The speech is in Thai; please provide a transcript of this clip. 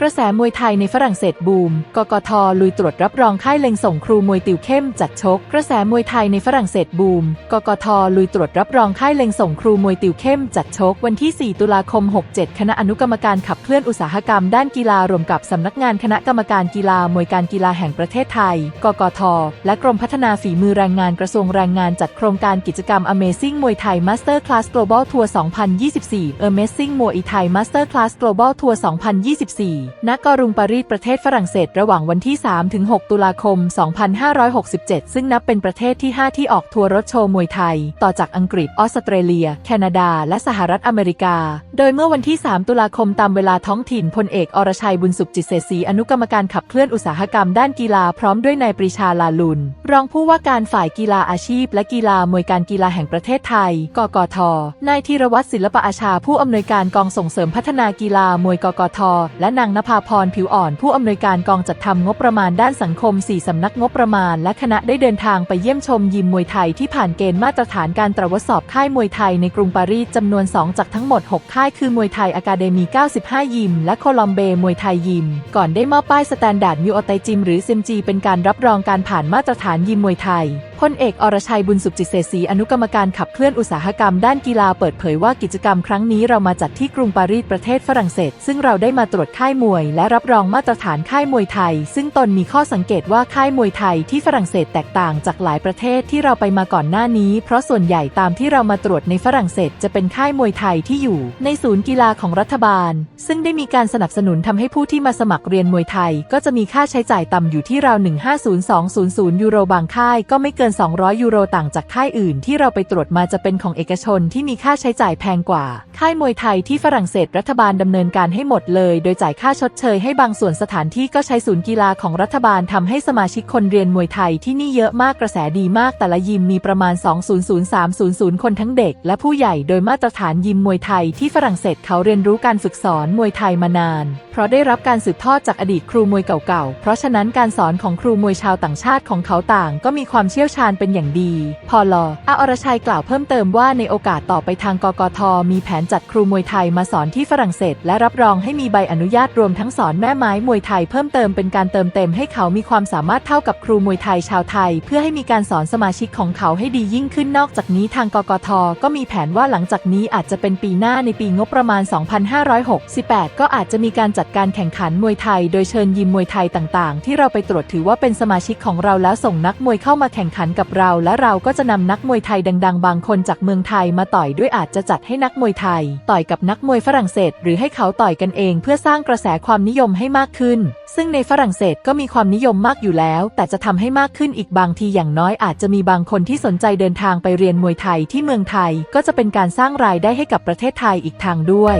กระแสมวยไทยในฝรั่งเศสบูม กกทลุยตรวจรับรองค่ายเล็งส่งครูมวยติวเข้มจัดชก กระแสมวยไทยในฝรั่งเศสบูม กกทลุยตรวจรับรองค่ายเล็งส่งครูมวยติวเข้มจัดชก วันที่ 4 ตุลาคม 67 คณะอนุกรรมการขับเคลื่อนอุตสาหกรรมด้านกีฬารวมกับสำนักงานคณะกรรมการกีฬามวยการกีฬาแห่งประเทศไทย กกท และกรมพัฒนาฝีมือแรงงานกระทรวงแรงงานจัดโครงการกิจกรรม Amazing มวยไทย Master Class Global Tour 2024 Amazing มวยไทย Master Class Global Tour 2024ณกรุงปารีสประเทศฝรั่งเศสระหว่างวันที่ 3-6 ตุลาคม 2567 ซึ่งนับเป็นประเทศที่ 5 ที่ออกทัวร์รถโชว์มวยไทย ต่อจากอังกฤษ ออสเตรเลีย แคนาดา และสหรัฐอเมริกา โดยเมื่อวันที่ 3 ตุลาคมตามเวลาท้องถิ่นพลเอกอรชัยบุญสุขจิตเศรษฐีอนุกรรมการขับเคลื่อนอุตสาหกรรมด้านกีฬาพร้อมด้วยนายปรีชาลาลุน รองผู้ว่าการฝ่ายกีฬาอาชีพ และกีฬามวยการกีฬาแห่งประเทศไทย กกท นายธีรวัตรศิลปอาชาผู้อำนวยการกองส่งเสริมพัฒนากีฬามวยกกท และนางนภาพรผิวอ่อนผู้อำนวยการกองจัดทำงบประมาณด้านสังคม 4 สำนักงบประมาณ และคณะได้เดินทางไปเยี่ยมชมยิมมวยไทยที่ผ่านเกณฑ์มาตรฐานการตรวจสอบค่ายมวยไทยในกรุงปารีสจำนวน 2 จากทั้งหมด 6 ค่ายคือมวยไทยอะคาเดมี 95 ยิม และโคลอมเบมวยไทยยิม ก่อนได้มอบป้ายสแตนดาร์ดมิวอไตจิม หรือซิมจีเป็นการรับรองการผ่านมาตรฐานยิมมวยไทยพลเอกอรชัยบุญสุขจิตเสศีอนุกรรมการขับเคลื่อนอุตสาหกรรมด้านกีฬาเปิดเผยว่ากิจกรรมครั้งนี้เรามาจัดที่กรุงปารีสประเทศฝรั่งเศส ซึ่งเราได้มาตรวจค่ายมวยและรับรองมาตรฐานค่ายมวยไทย ซึ่งตนมีข้อสังเกตว่าค่ายมวยไทยที่ฝรั่งเศสแตกต่างจากหลายประเทศที่เราไปมาก่อนหน้านี้ เพราะส่วนใหญ่ตามที่เรามาตรวจในฝรั่งเศสจะเป็นค่ายมวยไทยที่อยู่ ในศูนย์กีฬาของรัฐบาล ซึ่งได้มีการสนับสนุนทำให้ผู้ที่มาสมัครเรียนมวยไทย ก็จะมีค่าใช้จ่ายต่ำอยู่ที่ราว 150-200 ยูโรบางค่ายก็ไม่เกิน 200 ยูโรต่างจากค่ายอื่น ที่เราไปตรวจมาจะเป็นของเอกชนที่มีค่าใช้จ่ายแพงกว่า ค่ายมวยไทยที่ฝรั่งเศสรัฐบาลดำเนินการให้หมดเลย โดยจ่ายค่าชดเชยให้บางส่วนสถานที่ก็ใช้ศูนย์กีฬาของรัฐบาลทำให้สมาชิกคนเรียนมวยไทยที่นี่เยอะมากกระแสดีมากแต่ละยิมมีประมาณ 200-300 คนทั้งเด็ก และผู้ใหญ่โดยมาตรฐานยิมมวยไทยที่ฝรั่งเศสเขาเรียนรู้การฝึกสอนมวยไทยมานาน เพราะได้รับการสืบทอดจากอดีตครูมวยเก่าๆ เพราะฉะนั้นการสอนของครูมวยชาวต่างชาติของเขาต่าง ก็มีความเชี่ยวชาญเป็นอย่างดี พอลออาอรชัยกล่าวเพิ่มเติมว่าในโอกาสต่อไปทางกกทมีแผนจัดครูมวยไทยมาสอนที่ฝรั่งเศส และรับรองให้มีใบอนุญาตรวมมทั้งสอนแม่ไม้มวยไทยเพิ่มเติมเป็นการเติมเต็มให้เขามีความสามารถเท่ากับครูมวยไทยชาวไทย เพื่อให้มีการสอนสมาชิกของเขาให้ดียิ่งขึ้นนอกจากนี้ทางกกทก็มีแผนว่าหลังจากนี้อาจจะเป็นปีหน้าในปีงบประมาณ 2568 ก็อาจจะมีการจัดการแข่งขันมวยไทย โดยเชิญยิมมวยไทยต่างๆ ที่เราไปตรวจถือว่าเป็นสมาชิกของเราแล้วส่งนักมวยเข้ามาแข่งขันกับเรา และเราก็จะนำนักมวยไทยดัง ๆ บางคนจากเมืองไทยมาต่อยด้วยอาจจะจัดให้นักมวยไทย ต่อยกับนักมวยฝรั่งเศส หรือให้เขาต่อยกันเองเพื่อสร้างกระแสความนิยมให้มากขึ้น ซึ่งในฝรั่งเศสก็มีความนิยมมากอยู่แล้ว แต่จะทำให้มากขึ้นอีกบางทีอย่างน้อยอาจจะมีบางคนที่สนใจเดินทางไปเรียนมวยไทยที่เมืองไทย ก็จะเป็นการสร้างรายได้ให้กับประเทศไทยอีกทางด้วย